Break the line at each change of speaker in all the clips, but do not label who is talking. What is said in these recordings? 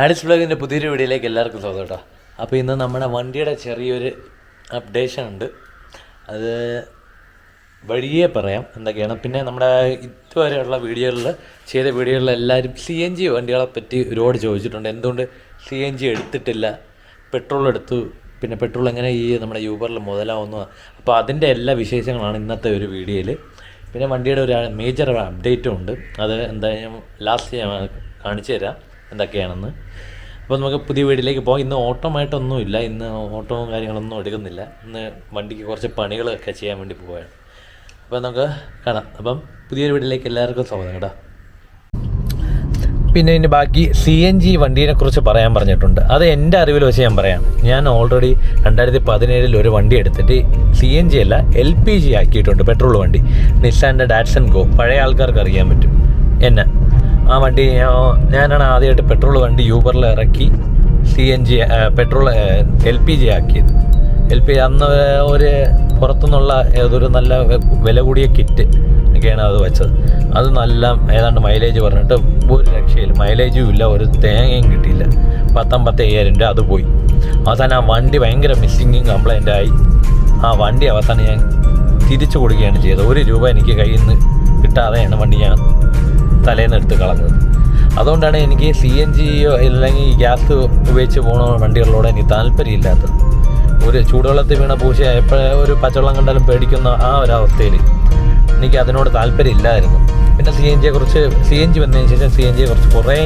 ആഡിസ് ബ്ലോഗിന്റെ പുതിയൊരു വീഡിയോയിലേക്ക് എല്ലാവർക്കും സ്വാഗതം കേട്ടോ. അപ്പോൾ ഇന്ന് നമ്മുടെ വണ്ടിയുടെ ചെറിയൊരു അപ്ഡേഷൻ ഉണ്ട്. അത് വഴിയേ പറയാം എന്തൊക്കെയാണ്. പിന്നെ നമ്മുടെ ഇതുവരെയുള്ള വീഡിയോകളിൽ ചെയ്ത വീഡിയോകളിൽ എല്ലാവരും സി എൻ ജി വണ്ടികളെ പറ്റി ഒരുപാട് ചോദിച്ചിട്ടുണ്ട്. എന്തുകൊണ്ട് സി എൻ ജി എടുത്തിട്ടില്ല? പെട്രോൾ എടുത്തു. പിന്നെ പെട്രോൾ എങ്ങനെ ഈ നമ്മുടെ യൂബറിൽ മുതലാവുന്നു. അപ്പോൾ അതിന്റെ എല്ലാ വിശേഷങ്ങളാണ് ഇന്നത്തെ ഒരു വീഡിയോയിൽ പിന്നെ വണ്ടിയുടെ ഒരു മേജർ അപ്ഡേറ്റും ഉണ്ട്. അത് എന്തായാലും ലാസ്റ്റ് ഞാൻ കാണിച്ചു തരാം. എന്തൊക്കെയാണെന്ന്. അപ്പോൾ നമുക്ക് പുതിയ വീട്ടിലേക്ക് പോകാം. ഇന്ന് ഓട്ടമായിട്ടൊന്നുമില്ല. ഇന്ന് ഓട്ടവും കാര്യങ്ങളൊന്നും എടുക്കുന്നില്ല. ഇന്ന് വണ്ടിക്ക് കുറച്ച് പണികളൊക്കെ ചെയ്യാൻ വേണ്ടി പോവുകയാണ് അപ്പോൾ നമുക്ക് കാണാം. അപ്പം പുതിയൊരു വീട്ടിലേക്ക് എല്ലാവർക്കും സ്വാഗതം കേട്ടോ. പിന്നെ ഇതിന്റെ ബാക്കി സി എൻ ജി വണ്ടീനെ കുറിച്ച് പറയാൻ പറഞ്ഞിട്ടുണ്ട്. അത് എന്റെ അറിവിൽ വെച്ച് ഞാൻ പറയാം. ഞാൻ ഓൾറെഡി രണ്ടായിരത്തി പതിനേഴിൽ ഒരു വണ്ടി എടുത്തിട്ട് സി എൻ ജി അല്ല എൽ പി ജി ആക്കിയിട്ടുണ്ട് പെട്രോൾ വണ്ടി. നിസാന്റെ ഡാറ്റ്സൺ ഗോ പഴയ ആൾക്കാർക്ക് അറിയാൻ പറ്റും. എന്നെ. ആ വണ്ടി ഞാനാണ് ആദ്യമായിട്ട് പെട്രോൾ വണ്ടി യൂബറിൽ ഇറക്കി C N G petrol L P G ആക്കിയത്. എൽ പി അന്ന് ഒരു പുറത്തുനിന്നുള്ള ഏതൊരു നല്ല വില കൂടിയ കിറ്റ് ഒക്കെയാണ് അത് വെച്ചത്. അത് നല്ല ഏതാണ്ട് മൈലേജ് പറഞ്ഞിട്ട് ഒരു രക്ഷയില്ല. മൈലേജും ഇല്ല ഒരു തേങ്ങയും കിട്ടിയില്ല. പത്തമ്പത്തി അയ്യായിരം രൂപ അത് പോയി. അവസാനം ആ വണ്ടി ഭയങ്കര മിസ്സിങ്ങും കംപ്ലൈന്റ് ആയി. ആ വണ്ടി അവസാനം ഞാൻ തിരിച്ചു കൊടുക്കുകയാണ് ചെയ്തത്. ഒരു രൂപ എനിക്ക് കയ്യിൽ നിന്ന് കിട്ടാതെയാണ് വണ്ടി ഞാൻ തലേന്ന് എടുത്ത് കളഞ്ഞത്. അതുകൊണ്ടാണ് എനിക്ക് സി എൻ ജിയോ അല്ലെങ്കിൽ ഗ്യാസ് ഉപയോഗിച്ച് പോകുന്ന വണ്ടികളിലൂടെ എനിക്ക് താല്പര്യമില്ലാത്തത്. ഒരു ചൂടുവെള്ളത്തിൽ വീണ പൂശ എപ്പോഴേ ഒരു പച്ചവെള്ളം കണ്ടാലും പേടിക്കുന്ന ആ ഒരു എനിക്ക് അതിനോട് താല്പര്യമില്ലായിരുന്നു. പിന്നെ സി എൻ ജിയെ കുറിച്ച് സി എൻ ജി വന്നതിന് ശേഷം സി എൻ ജിയെ കുറിച്ച് കുറേ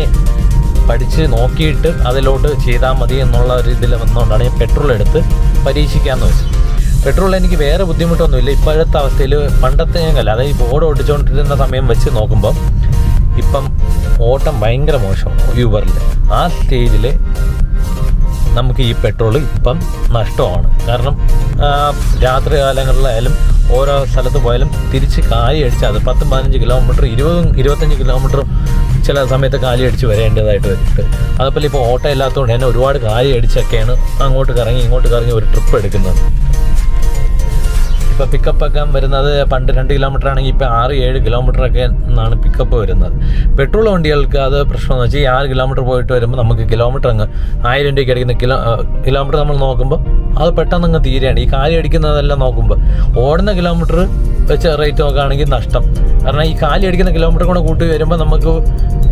പഠിച്ച് നോക്കിയിട്ട് അതിലോട്ട് ചെയ്താൽ മതി എന്നുള്ള ഒരു ഇതിൽ വന്നുകൊണ്ടാണ് ഞാൻ പെട്രോൾ എടുത്ത് പരീക്ഷിക്കാമെന്ന് വെച്ചത്. പെട്രോൾ എനിക്ക് വേറെ ബുദ്ധിമുട്ടൊന്നുമില്ല. ഇപ്പോഴത്തെ അവസ്ഥയിൽ പണ്ടത്തെ ഞങ്ങൾ അതായത് ഈ ബോർഡ് ഓടിച്ചുകൊണ്ടിരുന്ന സമയം വെച്ച് നോക്കുമ്പം ഇപ്പം ഓട്ടം ഭയങ്കര മോശമാണ് യൂബറിൽ ആ സ്റ്റേജിൽ നമുക്ക് ഈ പെട്രോൾ ഇപ്പം നഷ്ടമാണ്. കാരണം രാത്രി കാലങ്ങളിലായാലും ഓരോ സ്ഥലത്ത് പോയാലും തിരിച്ച് കാലി അടിച്ച് അത് പത്തും പതിനഞ്ച് കിലോമീറ്റർ ഇരുപതും ഇരുപത്തഞ്ച് കിലോമീറ്റർ ചില സമയത്ത് കാലി അടിച്ച് വരേണ്ടതായിട്ട് വരുന്നുണ്ട് അതുപോലെ ഇപ്പോൾ ഓട്ടം ഇല്ലാത്തതുകൊണ്ട് തന്നെ ഒരുപാട് കാലി അടിച്ചൊക്കെയാണ് അങ്ങോട്ട് കറങ്ങി ഇങ്ങോട്ട് കറങ്ങി ഒരു ട്രിപ്പ് എടുക്കുന്നത്. ഇപ്പോൾ പിക്കപ്പ് ഒക്കെ വരുന്നത് പണ്ട് രണ്ട് കിലോമീറ്റർ ആണെങ്കിൽ ഇപ്പോൾ ആറ് ഏഴ് കിലോമീറ്റർ ഒക്കെ എന്നാണ് പിക്കപ്പ് വരുന്നത്. പെട്രോൾ വണ്ടികൾക്ക് അത് പ്രശ്നമെന്ന് വെച്ചാൽ ഈ ആറ് കിലോമീറ്റർ പോയിട്ട് വരുമ്പോൾ നമുക്ക് കിലോമീറ്റർ അങ്ങ് ആയിരം രൂപയ്ക്ക് അടിക്കുന്ന കിലോ കിലോമീറ്റർ നമ്മൾ നോക്കുമ്പോൾ അത് പെട്ടെന്ന് അങ്ങ് തീരെയാണ്. ഈ കാലി അടിക്കുന്നതെല്ലാം നോക്കുമ്പോൾ ഓടുന്ന കിലോമീറ്റർ വെച്ച് റേറ്റ് നോക്കുകയാണെങ്കിൽ നഷ്ടം. കാരണം ഈ കാലി അടിക്കുന്ന കിലോമീറ്റർ കൂടെ കൂട്ടി വരുമ്പോൾ നമുക്ക്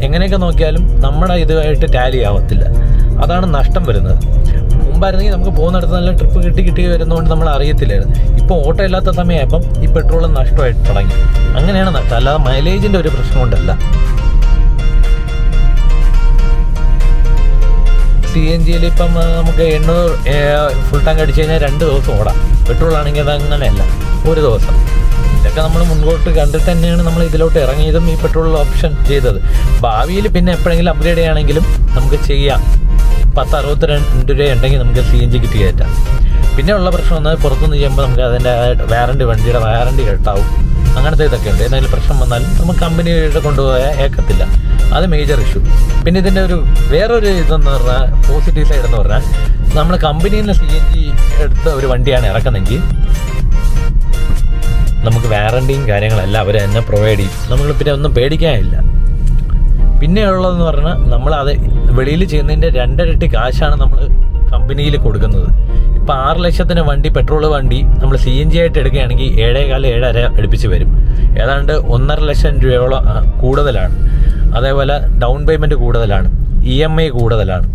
എങ്ങനെയൊക്കെ നോക്കിയാലും നമ്മുടെ ഇതുമായിട്ട് ടാലി ആവത്തില്ല. അതാണ് നഷ്ടം വരുന്നത്. മുമ്പായിരുന്നെങ്കിൽ നമുക്ക് പോകുന്നിടത്ത് നല്ല ട്രിപ്പ് കിട്ടി കിട്ടി വരുന്നതുകൊണ്ട് നമ്മൾ അറിയത്തില്ലായിരുന്നു. ഇപ്പോൾ ഓട്ടോ ഇല്ലാത്ത സമയമായപ്പം ഈ പെട്രോൾ നഷ്ടമായിട്ട് തുടങ്ങി. അങ്ങനെയാണ് നഷ്ടം. അല്ലാതെ മൈലേജിന്റെ ഒരു പ്രശ്നം കൊണ്ടല്ല സി എൻ ജിയിൽ ഇപ്പം നമുക്ക് എണ്ണൂറ് ഫുൾ ടാങ്ക് അടിച്ചു കഴിഞ്ഞാൽ രണ്ട് ദിവസം ഓടാം. പെട്രോൾ ആണെങ്കിൽ അത് അങ്ങനെയല്ല. ഒരു ദിവസം. ഇതൊക്കെ നമ്മൾ മുൻപോട്ട് കണ്ടിട്ട് തന്നെയാണ് നമ്മൾ ഇതിലോട്ട് ഇറങ്ങിയതും ഈ പെട്രോൾ ഓപ്ഷൻ ചെയ്തത്. ഭാവിയിൽ പിന്നെ എപ്പോഴെങ്കിലും അപ്ഗ്രേഡ് ചെയ്യുകയാണെങ്കിലും നമുക്ക് ചെയ്യാം. പത്ത് അറുപത്തിരണ്ട് രൂപ ഉണ്ടെങ്കിൽ നമുക്ക് സി എൻ ജി കിട്ടി കയറ്റാം. പിന്നെ ഉള്ള പ്രശ്നം എന്നാൽ പുറത്തുനിന്ന് ചെയ്യുമ്പോൾ നമുക്ക് അതിന്റെ വാറണ്ടി വണ്ടിയുടെ വാറണ്ടി കെട്ടാവും. അങ്ങനത്തെ ഇതൊക്കെ ഉണ്ട്. എന്തെങ്കിലും പ്രശ്നം വന്നാലും നമുക്ക് കമ്പനിയുടെ കൊണ്ടുപോയാൽ ഏക്കത്തില്ല അത് മേജർ ഇഷ്യൂ പിന്നെ ഇതിന്റെ ഒരു വേറൊരു ഇതെന്ന് പറഞ്ഞാൽ പോസിറ്റീവ് സൈഡ് എന്ന് പറഞ്ഞാൽ നമ്മൾ കമ്പനിയിൽ നിന്ന് സി എൻ ജി എടുത്ത ഒരു വണ്ടിയാണ് ഇറക്കുന്നതെങ്കിൽ നമുക്ക് വാറണ്ടിയും കാര്യങ്ങളെല്ലാം അവർ തന്നെ പ്രൊവൈഡ് ചെയ്യും. നമ്മൾ പിന്നെ ഒന്നും പേടിക്കാനില്ല. പിന്നെ ഉള്ളതെന്ന് പറഞ്ഞാൽ നമ്മൾ അത് വെളിയിൽ ചെയ്യുന്നതിന്റെ രണ്ടരട്ടി കാശാണ് നമ്മൾ കമ്പനിയിൽ കൊടുക്കുന്നത്. ഇപ്പോൾ ആറ് ലക്ഷത്തിന് വണ്ടി പെട്രോൾ വണ്ടി നമ്മൾ സി എൻ ജി ആയിട്ട് എടുക്കുകയാണെങ്കിൽ ഏഴേകാൽ ഏഴര അടുപ്പിച്ച് വരും. ഏതാണ്ട് ഒന്നര ലക്ഷം രൂപയോളം കൂടുതലാണ്. അതേപോലെ ഡൗൺ പേയ്മെന്റ് കൂടുതലാണ്. ഇ എം ഐ കൂടുതലാണ്.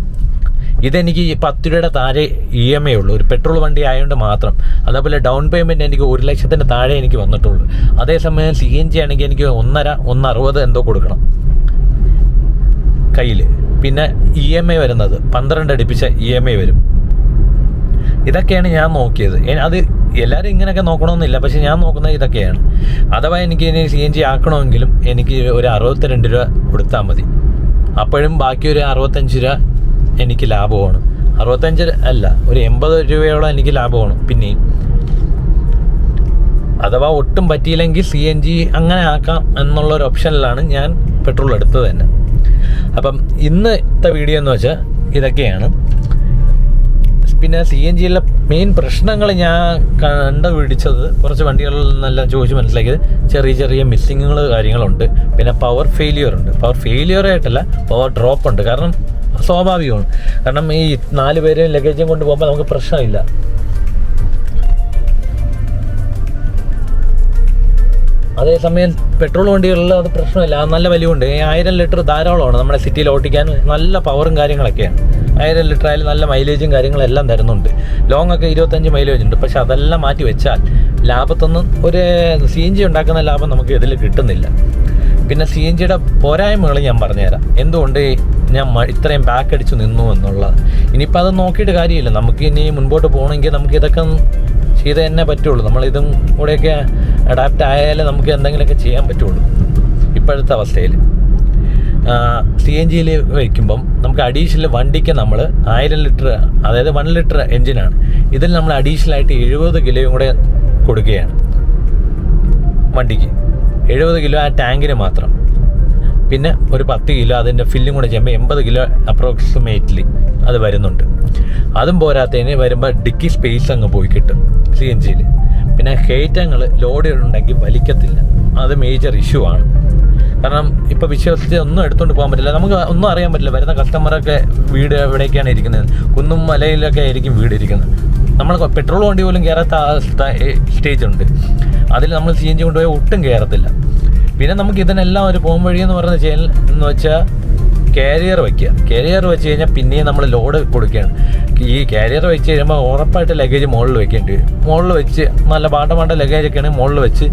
ഇതെനിക്ക് പത്ത് രൂപയുടെ താഴെ ഇ എം ഐ ഉള്ളൂ. ഒരു പെട്രോൾ വണ്ടി ആയതുകൊണ്ട് മാത്രം. അതേപോലെ ഡൗൺ പേയ്മെന്റ് എനിക്ക് ഒരു ലക്ഷത്തിന്റെ താഴെ എനിക്ക് വന്നിട്ടുള്ളൂ. അതേസമയം സി എൻ ജി ആണെങ്കിൽ എനിക്ക് ഒന്നര ഒന്നറുപത് എന്തോ കൊടുക്കണം. കയ്യിൽ പിന്നെ ഇ എം ഐ വരുന്നത്. പന്ത്രണ്ട് അടുപ്പിച്ച ഇ എം ഐ വരും. ഇതൊക്കെയാണ് ഞാൻ നോക്കിയത്. അത് എല്ലാവരും ഇങ്ങനെയൊക്കെ നോക്കണമെന്നില്ല. പക്ഷെ ഞാൻ നോക്കുന്നത് ഇതൊക്കെയാണ്. അഥവാ എനിക്ക് ഇനി സി എൻ ജി ആക്കണമെങ്കിലും എനിക്ക് ഒരു അറുപത്തിരണ്ട് രൂപ കൊടുത്താൽ മതി. അപ്പോഴും ബാക്കി ഒരു അറുപത്തഞ്ച് രൂപ എനിക്ക് ലാഭമാണ്. അറുപത്തഞ്ച് അല്ല ഒരു എൺപത് രൂപയോളം എനിക്ക് ലാഭമാണ്. പിന്നെയും അഥവാ ഒട്ടും പറ്റിയില്ലെങ്കിൽ സി എൻ ജി അങ്ങനെ ആക്കാം എന്നുള്ള ഒരു ഓപ്ഷനിലാണ് ഞാൻ പെട്രോൾ എടുത്തത് തന്നെ. അപ്പം ഇന്നത്തെ വീഡിയോ എന്ന് വെച്ചാൽ ഇതൊക്കെയാണ്. പിന്നെ സി എൻ ജിയിലെ മെയിൻ പ്രശ്നങ്ങൾ ഞാൻ കണ്ടുപിടിച്ചത് കുറച്ച് വണ്ടികളിൽ നിന്നെല്ലാം ചോദിച്ച് മനസ്സിലാക്കിയത് ചെറിയ ചെറിയ മിസ്സിങ്ങുകൾ കാര്യങ്ങളുണ്ട്. പിന്നെ പവർ ഫെയിലിയർ ഉണ്ട്. പവർ ഫെയിലിയർ ആയിട്ടല്ല പവർ ഡ്രോപ്പ് ഉണ്ട്. കാരണം സ്വാഭാവികമാണ്. കാരണം ഈ നാല് പേരെയും ലഗേജും കൊണ്ട് പോകുമ്പോൾ നമുക്ക് പ്രശ്നമില്ല. അതേസമയം പെട്രോൾ വണ്ടികളിൽ അത് പ്രശ്നമില്ല. നല്ല വലിയുണ്ട്. ആയിരം ലിറ്റർ ധാരാളമാണ് നമ്മുടെ സിറ്റിയിൽ ഓട്ടിക്കാൻ നല്ല പവറും കാര്യങ്ങളൊക്കെയാണ്. ആയിരം ലിറ്റർ ആയാലും നല്ല മൈലേജും കാര്യങ്ങളെല്ലാം തരുന്നുണ്ട്. ലോങ് ഒക്കെ ഇരുപത്തഞ്ച് മൈലേജ് ഉണ്ട്. പക്ഷെ അതെല്ലാം മാറ്റി വെച്ചാൽ ലാഭത്തൊന്നും ഒരു സി എൻ ജി ഉണ്ടാക്കുന്ന ലാഭം നമുക്ക് ഇതിൽ കിട്ടുന്നില്ല. പിന്നെ സി എൻ ജിയുടെ പോരായ്മകൾ ഞാൻ പറഞ്ഞുതരാം. എന്തുകൊണ്ട് ഞാൻ ഇത്രയും ബാക്ക് അടിച്ചു നിന്നു എന്നുള്ളത്? ഇനിയിപ്പോൾ അത് നോക്കിയിട്ട് കാര്യമില്ല. നമുക്ക് ഇനി മുൻപോട്ട് പോകണമെങ്കിൽ നമുക്ക് ഇതൊക്കെ ചെയ്ത് തന്നെ പറ്റുള്ളൂ. നമ്മളിതും കൂടെയൊക്കെ അഡാപ്റ്റ് ആയാലേ നമുക്ക് എന്തെങ്കിലുമൊക്കെ ചെയ്യാൻ പറ്റുള്ളൂ. ഇപ്പോഴത്തെ അവസ്ഥയിൽ സി എൻ ജിയിൽ വയ്ക്കുമ്പം നമുക്ക് അഡീഷണൽ വണ്ടിക്ക് നമ്മൾ ആയിരം ലിറ്റർ അതായത് വൺ ലിറ്റർ എൻജിനാണ് ഇതിൽ നമ്മൾ അഡീഷണൽ ആയിട്ട് എഴുപത് കിലോയും കൂടെ കൊടുക്കുകയാണ്. വണ്ടിക്ക്. എഴുപത് കിലോ ആ ടാങ്കിന് മാത്രം. പിന്നെ ഒരു പത്ത് കിലോ അതിന്റെ ഫില്ലും കൂടെ ചെയ്യുമ്പോൾ എൺപത് കിലോ അപ്രോക്സിമേറ്റ്ലി അത് വരുന്നുണ്ട്. അതും പോരാത്തതിന് വരുമ്പോൾ ഡിക്കി സ്പേസ് അങ്ങ് പോയി കിട്ടും. സി എൻ ജിയിൽ പിന്നെ കയറ്റങ്ങൾ ലോഡ് ഉണ്ടെങ്കിൽ വലിക്കത്തില്ല. അത് മേജർ ഇഷ്യൂ ആണ്. കാരണം ഇപ്പോൾ വിശ്വസിച്ച് ഒന്നും എടുത്തുകൊണ്ട് പോകാൻ പറ്റില്ല. നമുക്ക് ഒന്നും അറിയാൻ പറ്റില്ല. വരുന്ന കസ്റ്റമറൊക്കെ വീട് എവിടേക്കാണ് ഇരിക്കുന്നത്? കുന്നും മലയിലൊക്കെ ആയിരിക്കും വീട് ഇരിക്കുന്നത്. നമ്മൾ പെട്രോൾ വണ്ടി പോലും കയറാത്ത സ്റ്റേജ് ഉണ്ട്. അതിൽ നമ്മൾ സി എൻ ജി കൊണ്ടുപോയാൽ ഒട്ടും കയറത്തില്ല പിന്നെ നമുക്ക് ഇതിനെല്ലാം ഒരു പോകും വഴി എന്ന് പറയുന്ന ചെയ്യൽ എന്ന് വെച്ചാൽ കാരിയർ വയ്ക്കുക കാരിയർ വെച്ച് കഴിഞ്ഞാൽ പിന്നെയും നമ്മൾ ലോഡ് കൊടുക്കുകയാണ്. ഈ കാരിയർ വെച്ച് കഴിയുമ്പോൾ ഉറപ്പായിട്ട് ലഗേജ് മുകളിൽ വെക്കേണ്ടി വരും. മുകളിൽ വെച്ച് നല്ല പാണ്ട പാണ്ട ലഗേജ് ഒക്കെ ആണെങ്കിൽ മുകളിൽ വെച്ച്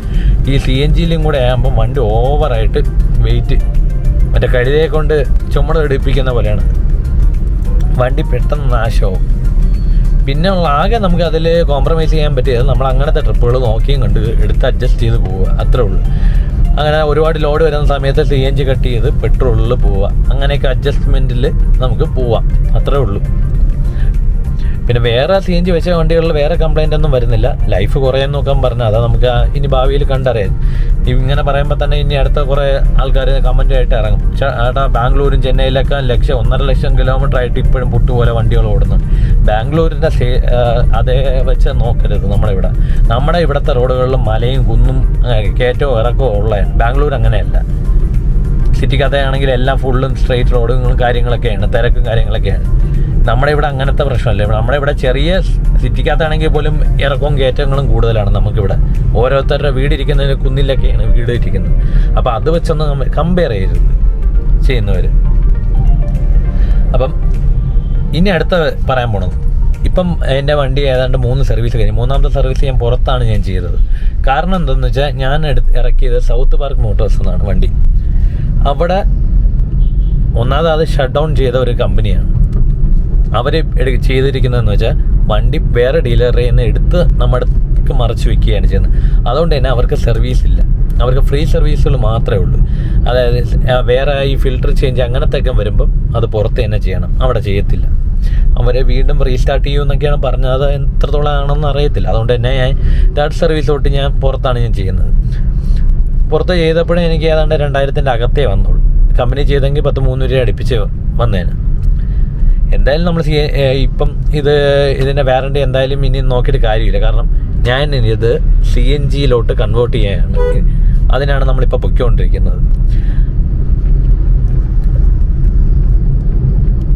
ഈ സി എൻ ജിയിലും കൂടെ ആകുമ്പോൾ വണ്ടി ഓവറായിട്ട് വെയിറ്റ് മറ്റേ കഴുതയെ കൊണ്ട് ചുമട് എടുപ്പിക്കുന്ന പോലെയാണ്. വണ്ടി പെട്ടെന്ന് നാശമാവും. പിന്നെ ഉള്ള ആകെ നമുക്ക് അതിൽ കോംപ്രമൈസ് ചെയ്യാൻ പറ്റിയത് നമ്മൾ അങ്ങനത്തെ ട്രിപ്പുകൾ നോക്കിയും കണ്ട് എടുത്ത് അഡ്ജസ്റ്റ് ചെയ്ത് പോവുക. അത്രേ ഉള്ളൂ. അങ്ങനെ ഒരുപാട് ലോഡ് വരുന്ന സമയത്ത് സി എൻ ജി കട്ട് ചെയ്ത് പെട്രോളിൽ പോവാം. അങ്ങനെയൊക്കെ അഡ്ജസ്റ്റ്മെന്റിൽ നമുക്ക് പോവാം. അത്രേ ഉള്ളൂ. പിന്നെ വേറെ സി എൻ ജി വെച്ച വണ്ടികളിൽ വേറെ കംപ്ലൈന്റ് ഒന്നും വരുന്നില്ല. ലൈഫ് കുറയാൻ നോക്കാൻ പറഞ്ഞാൽ അതാ നമുക്ക് ഇനി ഭാവിയിൽ കണ്ടറിയാം ഇങ്ങനെ പറയുമ്പോൾ തന്നെ ഇനി അടുത്ത കുറേ ആൾക്കാർ കമന്റ് ആയിട്ട് ഇറങ്ങും. ചേട്ടാ ബാംഗ്ലൂരും ചെന്നൈയിലൊക്കെ ലക്ഷം ഒന്നര ലക്ഷം കിലോമീറ്റർ ആയിട്ട് ഇപ്പോഴും പുട്ടുപോലെ വണ്ടികൾ ഓടുന്നു. ബാംഗ്ലൂരിന്റെ അതേ വെച്ച് നോക്കരുത് നമ്മളിവിടെ. നമ്മുടെ ഇവിടുത്തെ റോഡുകളിലും മലയും കുന്നും കയറ്റവും ഇറക്കവും ഉള്ളതാണ് ബാംഗ്ലൂർ അങ്ങനെയല്ല. സിറ്റിക്കകത്താണെങ്കിൽ എല്ലാം ഫുള്ളും സ്ട്രെയിറ്റ് റോഡുകളും കാര്യങ്ങളൊക്കെയാണ് തിരക്കും കാര്യങ്ങളൊക്കെയാണ്. നമ്മുടെ ഇവിടെ അങ്ങനത്തെ പ്രശ്നമല്ല. നമ്മുടെ ഇവിടെ ചെറിയ സിറ്റിക്കകത്താണെങ്കിൽ പോലും ഇറക്കവും കയറ്റങ്ങളും കൂടുതലാണ് നമുക്കിവിടെ. ഓരോരുത്തരുടെ വീടിരിക്കുന്നതിന് കുന്നിലൊക്കെയാണ് വീട് ഇരിക്കുന്നത്. അപ്പോൾ അത് വെച്ചൊന്ന് കമ്പയർ ചെയ്യരുത് ചെയ്യുന്നവർ അപ്പം ഇനി അടുത്ത പറയാൻ പോണത്. ഇപ്പം എന്റെ വണ്ടി ഏതാണ്ട് മൂന്ന് സർവീസ് കഴിഞ്ഞു. മൂന്നാമത്തെ സർവീസ് ഞാൻ പുറത്താണ് ഞാൻ ചെയ്തത്. കാരണം എന്താണെന്ന് വെച്ചാൽ ഞാൻ എടുത്ത് ഇറക്കിയത് സൗത്ത് പാർക്ക് മോട്ടോഴ്സ് എന്നാണ് വണ്ടി. അവിടെ ഒന്നാമത് അത് ഷട്ട് ഡൗൺ ചെയ്ത ഒരു കമ്പനിയാണ്. അവർ ചെയ്തിരിക്കുന്നതെന്ന് വെച്ചാൽ വണ്ടി വേറെ ഡീലറിൽ നിന്ന് എടുത്ത് നമ്മുടെ മറച്ച് മറച്ചു വെക്കുകയാണ് ചെയ്യുന്നത്. അതുകൊണ്ട് തന്നെ അവർക്ക് സർവീസ് ഇല്ല. അവർക്ക് ഫ്രീ സർവീസുകൾ മാത്രമേ ഉള്ളൂ. അതായത് വേറെ ഈ ഫിൽട്ടർ ചേഞ്ച് അങ്ങനത്തെ ഒക്കെ വരുമ്പം അത് പുറത്ത് തന്നെ ചെയ്യണം. അവിടെ ചെയ്യത്തില്ല. അവരെ വീണ്ടും റീസ്റ്റാർട്ട് ചെയ്യുമെന്നൊക്കെയാണ് പറഞ്ഞത്. അത് എത്രത്തോളം ആണെന്ന് അറിയത്തില്ല. അതുകൊണ്ട് തന്നെ ഞാൻ ഡാറ്റ് സർവീസ് തൊട്ട് ഞാൻ പുറത്താണ് ഞാൻ ചെയ്യുന്നത്. പുറത്ത് ചെയ്തപ്പോഴേ എനിക്ക് ഏതാണ്ട് രണ്ടായിരത്തിന്റെ അകത്തേ വന്നുള്ളൂ. കമ്പനി ചെയ്തെങ്കിൽ പത്ത് മൂന്ന് രൂപ അടുപ്പിച്ച് വന്നേന്. എന്തായാലും നമ്മൾ ഇപ്പം ഇത് ഇതിന്റെ വാറണ്ടി എന്തായാലും ഇനി നോക്കിയിട്ട് കാര്യമില്ല. കാരണം ഞാൻ ഇത് സി എൻ ജിയിലോട്ട് കൺവേർട്ട് ചെയ്യാനാണ്. അതിനാണ് നമ്മളിപ്പോൾ പൊയ്ക്കൊണ്ടിരിക്കുന്നത്.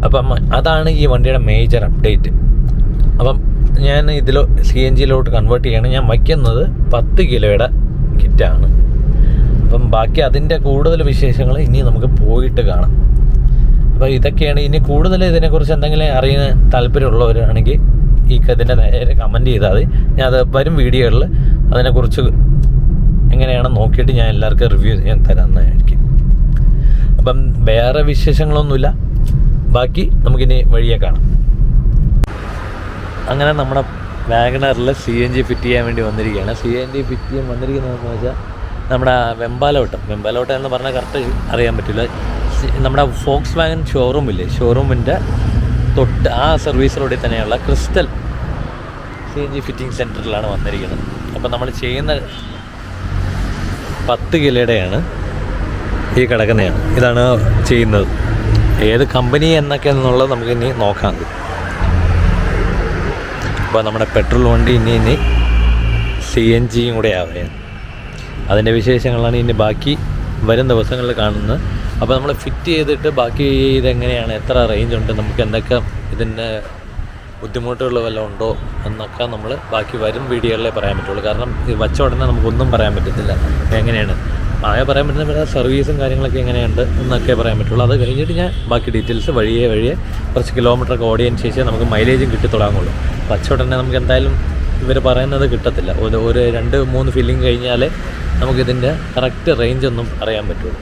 അപ്പം അതാണ് ഈ വണ്ടിയുടെ മേജർ അപ്ഡേറ്റ് അപ്പം ഞാൻ ഇതിൽ സി എൻ ജിയിലോട്ട് കൺവേർട്ട് ചെയ്യണം. ഞാൻ വയ്ക്കുന്നത് പത്ത് കിലോയുടെ കിറ്റാണ് അപ്പം ബാക്കി അതിന്റെ കൂടുതൽ വിശേഷങ്ങൾ ഇനി നമുക്ക് പോയിട്ട് കാണാം. അപ്പോൾ ഇതൊക്കെയാണ് ഇനി കൂടുതൽ ഇതിനെക്കുറിച്ച് എന്തെങ്കിലും അറിയാൻ താല്പര്യമുള്ളവരാണെങ്കിൽ ഈ ഇതിന്റെ നേരെ കമന്റ് ചെയ്താൽ മതി. ഞാൻ അത് വരും വീഡിയോകളിൽ അതിനെക്കുറിച്ച് എങ്ങനെയാണെന്ന് നോക്കിയിട്ട് ഞാൻ എല്ലാവർക്കും റിവ്യൂ ചെയ്യാൻ തരാമെന്നായിരിക്കും. അപ്പം വേറെ വിശേഷങ്ങളൊന്നുമില്ല. ബാക്കി നമുക്കിനി വഴിയെ കാണാം. അങ്ങനെ നമ്മുടെ വാഗണറിൽ സി എൻ ജി ഫിറ്റ് ചെയ്യാൻ വേണ്ടി വന്നിരിക്കുകയാണ്. സി എൻ ജി ഫിറ്റ് ചെയ്യാൻ വന്നിരിക്കുന്നതെന്ന് വെച്ചാൽ നമ്മുടെ വെമ്പാലോട്ടം. വെമ്പാലോട്ടം എന്ന് പറഞ്ഞാൽ കറക്റ്റ് അറിയാൻ പറ്റില്ല. നമ്മുടെ ഫോക്സ് വാഗൻ ഷോറൂമില്ലേ ഷോറൂമിന്റെ തൊട്ട് ആ സർവീസ് റോഡിൽ തന്നെയുള്ള Crystal C N G fitting സെന്ററിലാണ് വന്നിരിക്കുന്നത്. അപ്പോൾ നമ്മൾ ചെയ്യുന്ന പത്ത് കിലോയുടെയാണ് ഈ കിടക്കുന്നതാണ്. ഇതാണ് ചെയ്യുന്നത്. ഏത് കമ്പനി എന്നൊക്കെ എന്നുള്ളത് നമുക്ക് ഇനി നോക്കാം. അപ്പോൾ നമ്മുടെ പെട്രോൾ വണ്ടി ഇനി ഇനി സി എൻ ജിയും കൂടെ ആവുകയാണ്. അതിന്റെ വിശേഷങ്ങളാണ് ഇനി ബാക്കി വരും ദിവസങ്ങളിൽ കാണുന്നത്. അപ്പോൾ നമ്മൾ ഫിറ്റ് ചെയ്തിട്ട് ബാക്കി ഇതെങ്ങനെയാണ് എത്ര റേഞ്ച് ഉണ്ട് നമുക്ക് എന്തൊക്കെ ഇതിന്റെ ബുദ്ധിമുട്ടുകൾ വല്ലതും ഉണ്ടോ എന്നൊക്കെ നമ്മൾ ബാക്കി വരും വീഡിയോകളിലേ പറയാൻ പറ്റുള്ളൂ. കാരണം വച്ച ഉടനെ നമുക്കൊന്നും പറയാൻ പറ്റത്തില്ല. എങ്ങനെയാണ്? ആകെ പറയാൻ പറ്റുന്ന പിന്നെ സർവീസും കാര്യങ്ങളൊക്കെ എങ്ങനെയുണ്ട് എന്നൊക്കെ പറയാൻ പറ്റുള്ളൂ. അത് കഴിഞ്ഞിട്ട് ഞാൻ ബാക്കി ഡീറ്റെയിൽസ് വഴിയെ വഴിയെ കുറച്ച് കിലോമീറ്ററൊക്കെ ഓടിയതിന് ശേഷം നമുക്ക് മൈലേജും കിട്ടി തുടങ്ങുള്ളൂ. വച്ച ഉടനെ നമുക്ക് എന്തായാലും ഇവർ പറയുന്നത് കിട്ടത്തില്ല. ഒരു ഒരു രണ്ട് മൂന്ന് ഫില്ലിങ് കഴിഞ്ഞാലേ നമുക്കിതിന്റെ കറക്റ്റ് റേഞ്ച് ഒന്നും അറിയാൻ പറ്റുള്ളൂ.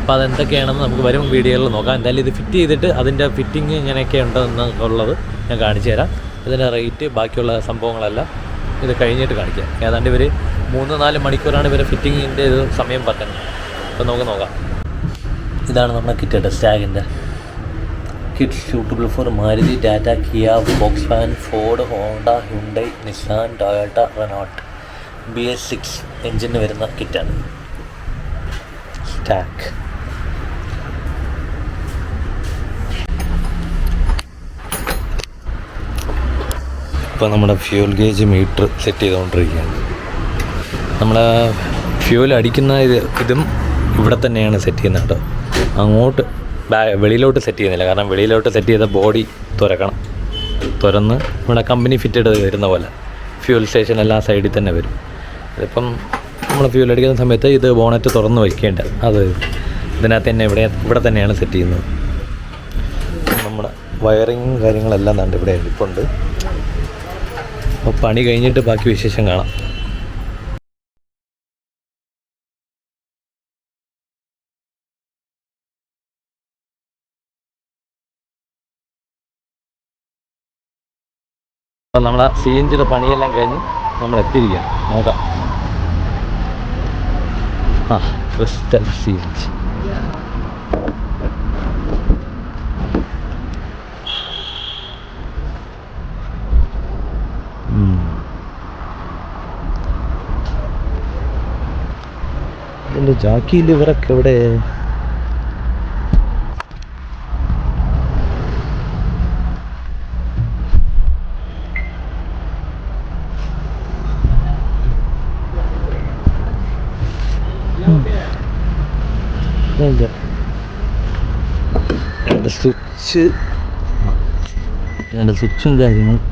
അപ്പോൾ അതെന്തൊക്കെയാണെന്ന് നമുക്ക് വരും വീഡിയോകളിൽ നോക്കാം. എന്തായാലും ഇത് ഫിറ്റ് ചെയ്തിട്ട് അതിന്റെ ഫിറ്റിംഗ് എങ്ങനെയൊക്കെ ഉണ്ടെന്ന് ഉള്ളത് ഞാൻ കാണിച്ചു തരാം. ഇതിന്റെ റേറ്റ് ബാക്കിയുള്ള സംഭവങ്ങളെല്ലാം ഇത് കഴിഞ്ഞിട്ട് കാണിക്കാം. ഏതാണ്ട് ഇവർ മൂന്ന് നാല് മണിക്കൂറാണ് ഇവരെ ഫിറ്റിങ്ങിന്റെ ഇത് സമയം പറ്റുന്നത്. അപ്പോൾ നമുക്ക് നോക്കാം. ഇതാണ് നമ്മുടെ kit സ്റ്റാഗിന്റെ. Kit suitable for Maruti Tata Kia Volkswagen Ford Honda Hyundai Nissan Toyota Renault B S six എഞ്ചിന് വരുന്ന കിറ്റാണ്. സ്റ്റാക്ക്. ഇപ്പോൾ നമ്മുടെ ഫ്യൂൽ ഗേജ് മീറ്റർ സെറ്റ് ചെയ്തുകൊണ്ടിരിക്കുകയാണ്. നമ്മൾ ഫ്യൂൽ അടിക്കുന്ന ഇത് ഇതും ഇവിടെ തന്നെയാണ് സെറ്റ് ചെയ്യുന്നത് കേട്ടോ. അങ്ങോട്ട് വെളിയിലോട്ട് സെറ്റ് ചെയ്യുന്നില്ല. കാരണം വെളിയിലോട്ട് സെറ്റ് ചെയ്ത ബോഡി തുറക്കണം തുറന്ന് ഇവിടെ കമ്പനി ഫിറ്റഡ് വരുന്ന പോലെ. ഫ്യൂൽ സ്റ്റേഷൻ എല്ലാ സൈഡിൽ തന്നെ വരും. അതിപ്പം നമ്മൾ ഫ്യൂൽ അടിക്കുന്ന സമയത്ത് ഇത് ബോണറ്റ് തുറന്ന് വയ്ക്കേണ്ട. അത് ഇതിനകത്ത് തന്നെ ഇവിടെ ഇവിടെ തന്നെയാണ് സെറ്റ് ചെയ്യുന്നത്. നമ്മുടെ വയറിങ്ങും കാര്യങ്ങളെല്ലാം കണ്ട് ഇവിടെ ഇരിപ്പുണ്ട്. അപ്പോൾ പണി കഴിഞ്ഞിട്ട് ബാക്കി വിശേഷം കാണാം. അപ്പം നമ്മളെ സി എൻ ജിയുടെ പണിയെല്ലാം കഴിഞ്ഞ് നമ്മൾ എത്തിയിരിക്കുക നോക്കാം. ആ ക്രിസ്റ്റൽ സി എൻ ജി. ഇതിന്റെ ജാക്കി ലിവറൊക്കെ ഇവിടെ രണ്ട് സ്വിച്ച്. രണ്ട് സ്വിച്ചും കാര്യങ്ങളും.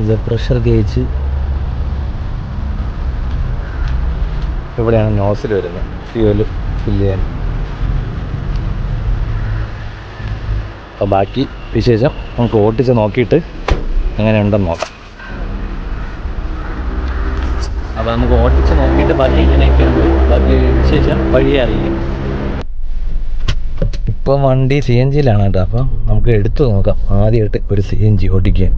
ഇത് പ്രഷർ ഗേജ് ഇവിടെയാണ് നോസിൽ വരുന്നത്. ഫ്യൂൽ ഫില്ല് ചെയ്യാൻ അപ്പോൾ ബാക്കി വിശേഷം നമുക്ക് ഓട്ടിച്ച് നോക്കിയിട്ട് എങ്ങനെ ഉണ്ടെന്ന് നോക്കാം. അപ്പോൾ നമുക്ക് ഓട്ടിച്ച് നോക്കിയിട്ട് ബാക്കി എങ്ങനെയൊക്കെയുണ്ട്? ബാക്കി വിശേഷം വഴിയെ അറിയിക്കും ഇപ്പം വണ്ടി സി എൻ ജിയിലാണ് കേട്ടോ. അപ്പം നമുക്ക് എടുത്തു നോക്കാം. ആദ്യമായിട്ട് ഒരു സി എൻ ജി ഓടിക്കാൻ.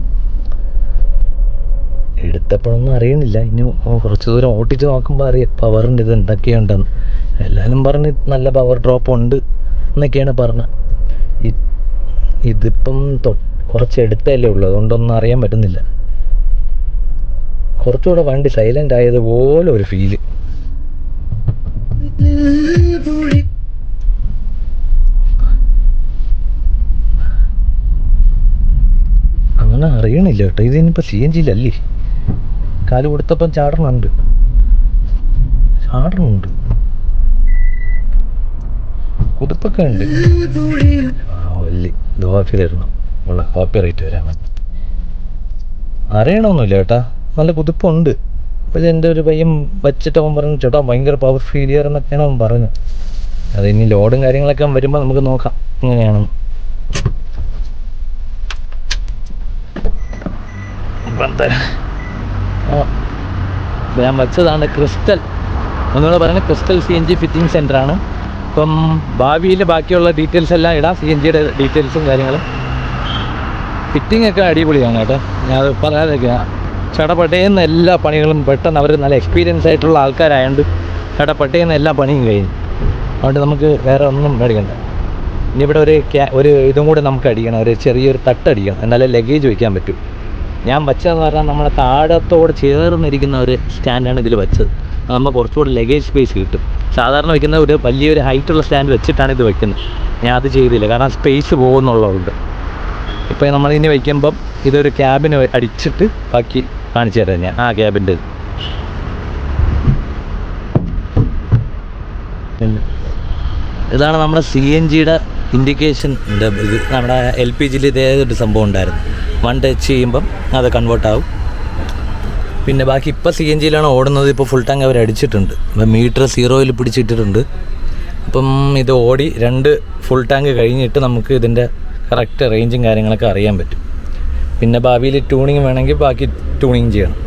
എടുത്തപ്പോഴൊന്നും അറിയണില്ല ഇനി കുറച്ച് ദൂരം ഓട്ടിച്ച് നോക്കുമ്പോൾ അറിയാം പവറിന്റെ ഇത് എന്തൊക്കെയുണ്ടെന്ന്. എല്ലാവരും പറഞ്ഞ് നല്ല പവർ ഡ്രോപ്പ് ഉണ്ട് എന്നൊക്കെയാണ് പറഞ്ഞത് ഇതിപ്പം കുറച്ച് എടുത്തല്ലേ ഉള്ളൂ. അതുകൊണ്ടൊന്നും അറിയാൻ പറ്റുന്നില്ല. കുറച്ചുകൂടെ വണ്ടി സൈലന്റ് ആയതുപോലെ ഒരു ഫീൽ അങ്ങനെ അറിയണില്ല കേട്ടോ. ഇതിനിപ്പോൾ സി എൻ ജിയിലല്ലേ കാൽ കൊടുത്തപ്പം ചാടണുണ്ട്. ചാടണുണ്ട്. കുതിപ്പൊക്കെ ഉണ്ട്. കോപ്പി റേറ്റ് വരാൻ അറിയണമൊന്നുമില്ല ചേട്ടാ. നല്ല കുതിപ്പുണ്ട് അപ്പോൾ എന്റെ ഒരു പയ്യൻ വച്ചിട്ട് അവൻ പറഞ്ഞു ചേട്ടാ ഭയങ്കര പവർ ഫീലിയർ എന്നൊക്കെയാണ് അവൻ പറഞ്ഞു അത് ഇനി ലോഡും കാര്യങ്ങളൊക്കെ വരുമ്പോൾ നമുക്ക് നോക്കാം. എങ്ങനെയാണ് ഇപ്പം ഞാൻ വെച്ചതാണ് ക്രിസ്റ്റൽ. ഒന്നുകൂടെ പറയുന്നത് Crystal C N G fitting സെന്ററാണ് ഇപ്പം ഭാവിയിൽ ബാക്കിയുള്ള ഡീറ്റെയിൽസ് എല്ലാം ഇടാം സി എൻ ജിയുടെ ഡീറ്റെയിൽസും കാര്യങ്ങളും. ഫിറ്റിംഗ് ഒക്കെ അടിപൊളിയാണ് കേട്ടോ. ഞാൻ പറയാതൊക്കെയാണ് ചടപട്ടേന്ന് എല്ലാ പണികളും പെട്ടെന്ന് അവർ നല്ല എക്സ്പീരിയൻസ് ആയിട്ടുള്ള ആൾക്കാരായതുകൊണ്ട് ചടപട്ടേന്ന് എല്ലാ പണിയും കഴിഞ്ഞു. അതുകൊണ്ട് നമുക്ക് വേറെ ഒന്നും മേടിക്കണ്ട ഇനി ഇവിടെ ഒരു ഒരു ഇതും കൂടെ നമുക്ക് അടിക്കണം. ഒരു ചെറിയൊരു തട്ടടിക്കണം. എന്നാലേ ലഗേജ് വയ്ക്കാൻ പറ്റൂ. ഞാൻ വെച്ചതെന്ന് പറഞ്ഞാൽ നമ്മുടെ താഴത്തോട് ചേർന്നിരിക്കുന്ന ഒരു സ്റ്റാൻഡാണ് ഇതിൽ വെച്ചത്. നമ്മൾ കുറച്ചുകൂടി ലഗേജ് സ്പേസ് കിട്ടും. സാധാരണ വെക്കുന്ന ഒരു വലിയൊരു ഹൈറ്റുള്ള സ്റ്റാൻഡ് വെച്ചിട്ടാണ് ഇത് വെക്കുന്നത് ഞാൻ അത് ചെയ്തില്ല. കാരണം സ്പേസ് പോകുന്നുള്ളതുകൊണ്ട്. ഇപ്പോൾ നമ്മളിനി ഇനി വയ്ക്കുമ്പം ഇതൊരു ക്യാബിന് അടിച്ചിട്ട് ബാക്കി കാണിച്ചു തരാം ഞാൻ. ആ ക്യാബിന്റെ ഇതാണ് നമ്മുടെ സി എൻ ജിയുടെ ഇൻഡിക്കേഷൻ ഇത് നമ്മുടെ എൽ പി ജിയിൽ ഇതേതൊരു സംഭവം ഉണ്ടായിരുന്നു. വൺ ടച്ച് ചെയ്യുമ്പം അത് കൺവേർട്ട് ആവും. പിന്നെ ബാക്കി ഇപ്പോൾ സി എൻ ജിയിലാണ് ഓടുന്നത്. ഇപ്പോൾ ഫുൾ ടാങ്ക് അവർ അടിച്ചിട്ടുണ്ട്. ഇപ്പം മീറ്റർ സീറോയിൽ പിടിച്ചിട്ടിട്ടുണ്ട്. അപ്പം ഇത് ഓടി രണ്ട് ഫുൾ ടാങ്ക് കഴിഞ്ഞിട്ട് നമുക്ക് ഇതിന്റെ കറക്റ്റ് റേഞ്ചും കാര്യങ്ങളൊക്കെ അറിയാൻ പറ്റും. പിന്നെ ഭാവിയിൽ ട്യൂണിങ് വേണമെങ്കിൽ ബാക്കി ട്യൂണിങ് ചെയ്യണം.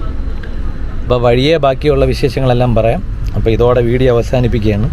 അപ്പോൾ വഴിയെ ബാക്കിയുള്ള വിശേഷങ്ങളെല്ലാം പറയാം. അപ്പോൾ ഇതോടെ വീഡിയോ അവസാനിപ്പിക്കുകയാണ്.